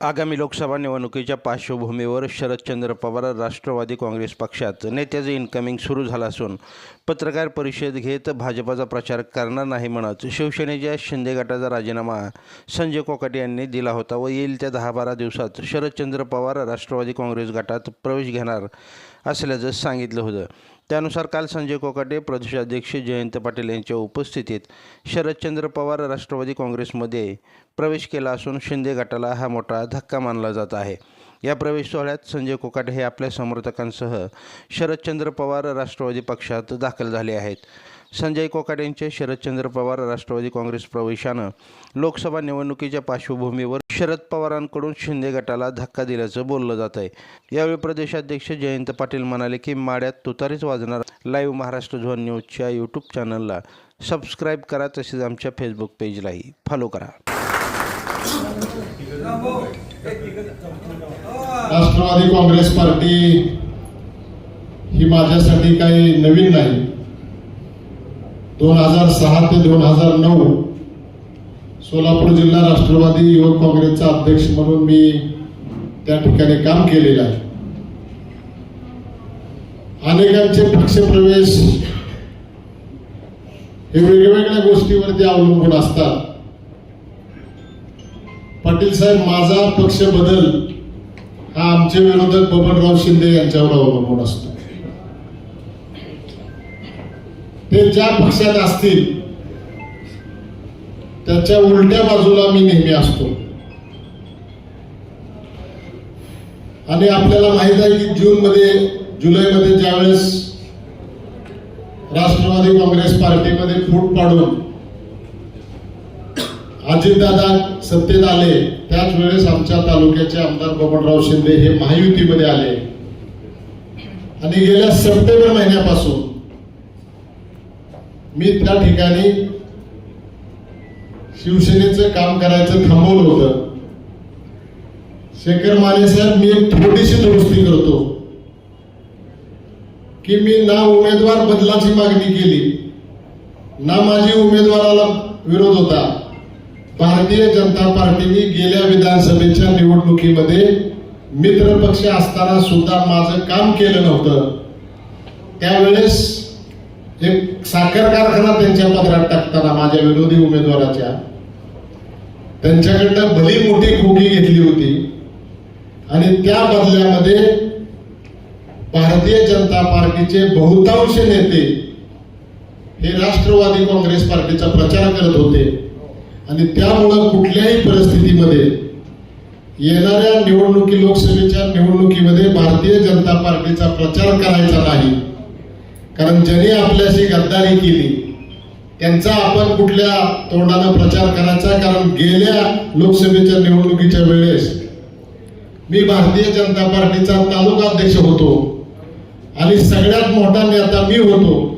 आगामी लोकसभा निवडणुकीच्या पार्श्वभूमीवर शरदचंद्र पवार राष्ट्रवादी काँग्रेस पक्षात नेत्याचं इन्कमिंग सुरू झालं असून पत्रकार परिषद घेत भाजपाचा प्रचार करणार नाही म्हणत शिवसेनेच्या शिंदे गटाचा राजीनामा संजय कोकाटे यांनी दिला होता व येईल त्या दहा बारा दिवसात शरदचंद्र पवार राष्ट्रवादी काँग्रेस गटात प्रवेश घेणार असल्याचं सांगितलं होतं. त्यानुसार काल संजय कोकाटे प्रदेशाध्यक्ष जयंत पाटील यांच्या उपस्थितीत शरदचंद्र पवार राष्ट्रवादी काँग्रेसमध्ये प्रवेश केला असून शिंदे गटाला हा मोठा धक्का मानला जात आहे. या प्रवेश सोहळ्यात संजय कोकाटे हे आपल्या समर्थकांसह शरदचंद्र पवार राष्ट्रवादी पक्षात दाखल झाले आहेत. संजय कोकाट यांचे शरदचंद्र पवार राष्ट्रवादी काँग्रेस प्रवेशानं लोकसभा निवडणुकीच्या पार्श्वभूमीवर शरद पवारांकडून शिंदे गटाला धक्का दिल्याचं बोललं जात आहे यावेळी प्रदेशाध्यक्ष जयंत पाटील म्हणाले की माड्यात तुतारीच वाजणार. लाईव्ह महाराष्ट्र झोन न्यूजच्या यूट्यूब चॅनलला सबस्क्राईब करा तसेच आमच्या फेसबुक पेजलाही फॉलो करा. राष्ट्रवादी काँग्रेस पार्टी ही माझ्यासाठी काही नवीन नाही. दोन हजार सहा ते दोन हजार नऊ सोलापूर जिल्हा राष्ट्रवादी युवक काँग्रेसचा अध्यक्ष म्हणून मी त्या ठिकाणी काम केलेलं आहे. अनेकांचे पक्षप्रवेश हे वेगवेगळ्या गोष्टीवरती अवलंबून असतात. पाटील साहेब माझा पक्ष बदल हा आमचे विरोधक बबनराव शिंदे यांच्यावर अवलंबून असतो. ते ज्या पक्षात असतील त्याच्या उलट्या बाजूला मी नेहमी असतो. आणि आपल्याला माहीत आहे की जून मध्ये जुलैमध्ये ज्यावेळेस राष्ट्रवादी काँग्रेस पार्टीमध्ये फूट पाडून अजितदादा सत्तेत आले त्याच वेळेस आमच्या तालुक्याचे आमदार बबनराव शिंदे हे महायुतीमध्ये आले. आणि गेल्या सप्टेंबर महिन्यापासून मी त्या ठिकाणी शिवसेनेचं काम करायचं थांबवलं होतं. शेखर माने साहेब मी एक थोडीशी दुरुस्ती करतो. की मी ना उमेदवार बदलाची मागणी केली ना माझी उमेदवाराला विरोध होता. भारतीय जनता पार्टीने गेल्या विधानसभेच्या निवडणुकीमध्ये मित्र पक्ष असताना सुद्धा माझं काम केलं नव्हतं. त्यावेळेस एक साखर कारखाना त्यांच्या पदरात टाकताना माझ्या विरोधी उमेदवाराच्या त्यांच्याकडनं भली मोठी खोकी घेतली होती. आणि त्या बदल्यामध्ये भारतीय जनता पार्टीचे बहुतांश नेते हे राष्ट्रवादी काँग्रेस पार्टीचा प्रचार करत होते. आणि त्यामुळं कुठल्याही परिस्थितीमध्ये येणाऱ्या निवडणुकी लोकसभेच्या निवडणुकीमध्ये भारतीय जनता पार्टीचा प्रचार करायचा नाही. कारण ज्यांनी आपल्याशी गद्दारी केली त्यांचा आपण कुठल्या तोंडानं प्रचार करायचा? कारण गेल्या लोकसभेच्या निवडणुकीच्या वेळेस मी भारतीय जनता पार्टीचा तालुका अध्यक्ष होतो. आणि सगळ्यात मोठा नेता मी होतो.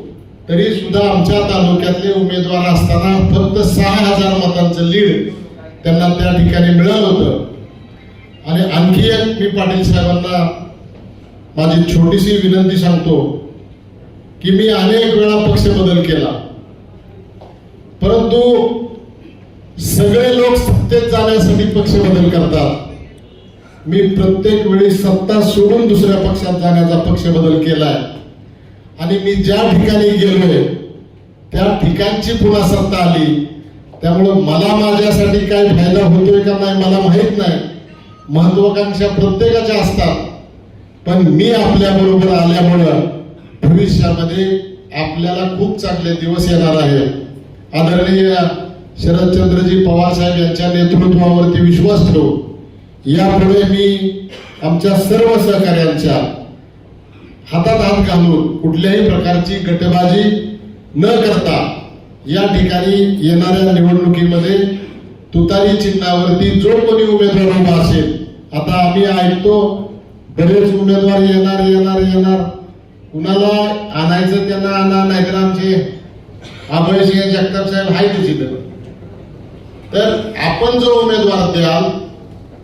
तरी सुद्धा आमच्या तालुक्यातले उमेदवार असताना फक्त सहा हजार मतांचं लीड त्यांना त्या ठिकाणी मिळालं होतं. आणि आणखी एक मी पाटील साहेबांना माझी छोटीशी विनंती सांगतो की मी अनेक वेळा पक्ष बदल केला. परंतु सगळे लोक सत्तेत जाण्यासाठी पक्ष बदल करतात. मी प्रत्येक वेळी सत्ता सोडून दुसऱ्या पक्षात जाण्याचा पक्ष बदल केलाय. आणि मी ज्या ठिकाणी गेलोय त्या ठिकाणची पुन्हा सत्ता आली. त्यामुळं मला माझ्यासाठी काय फायदा होतोय का नाही मला माहीत नाही. महत्वाकांक्षा प्रत्येकाच्या असतात. पण मी आपल्या बरोबर आल्यामुळं भविष्यामध्ये आपल्याला खूप चांगले दिवस येणार आहेत. आदरणीय शरदचंद्रजी पवार साहेब यांच्या नेतृत्वावरती विश्वास ठेवू यापुढे मी आमच्या सर्व सहकार्यांच्या हातात हात घालून कुठल्याही प्रकारची गटबाजी न करता या ठिकाणी येणाऱ्या निवडणुकीमध्ये तुतारी चिन्हावरती जो कोणी उमेदवार उभा असेल आता आम्ही ऐकतो बरेच उमेदवार येणार येणार येणार. कुणाला आणायचं त्यांना आणा नाहीतर आमचे अभयसिंह जगताप साहेब आहे तिथं. तर आपण जो उमेदवार द्याल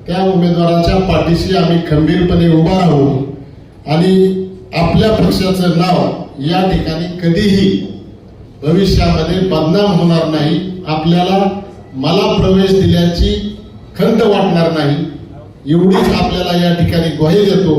त्या उमेदवाराच्या पाठीशी आम्ही खंबीरपणे उभा राहू आणि आपल्या पक्षाचं नाव या ठिकाणी कधीही भविष्यामध्ये बदनाम होणार नाही आपल्याला मला प्रवेश दिल्याची खंत वाटणार नाही एवढीच आपल्याला या ठिकाणी ग्वाही देतो.